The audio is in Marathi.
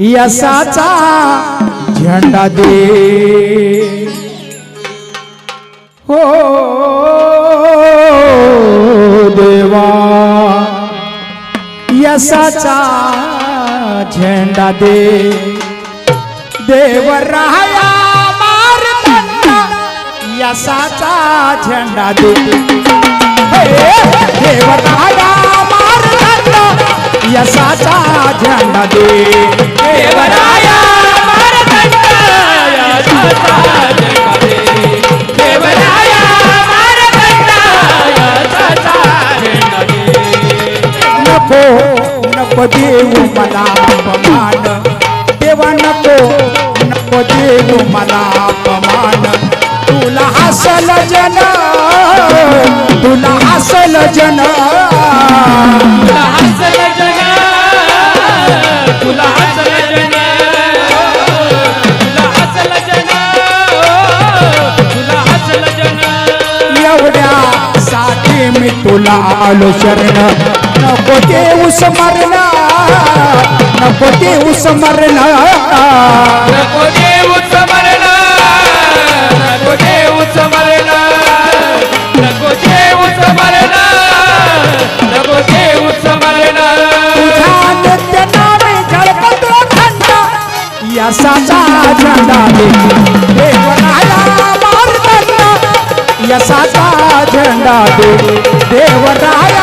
यसाचा झेंडा दे. हो देवा यसाचा झेंडा दे. देवराया मारताना यसाचा झेंडा दे. देव झेंडा दे. देवराया नको नको देऊ मला अपमान. देवा नको नको देऊ मला अपमान. तुला हसल जन तुला हसल जन. मी तुला आलो शरण. नको देऊ स्मरण नको देऊ स्मरण खंड झेंडा दे देवराया मारताना यशाचा झेंडा दे. देवराया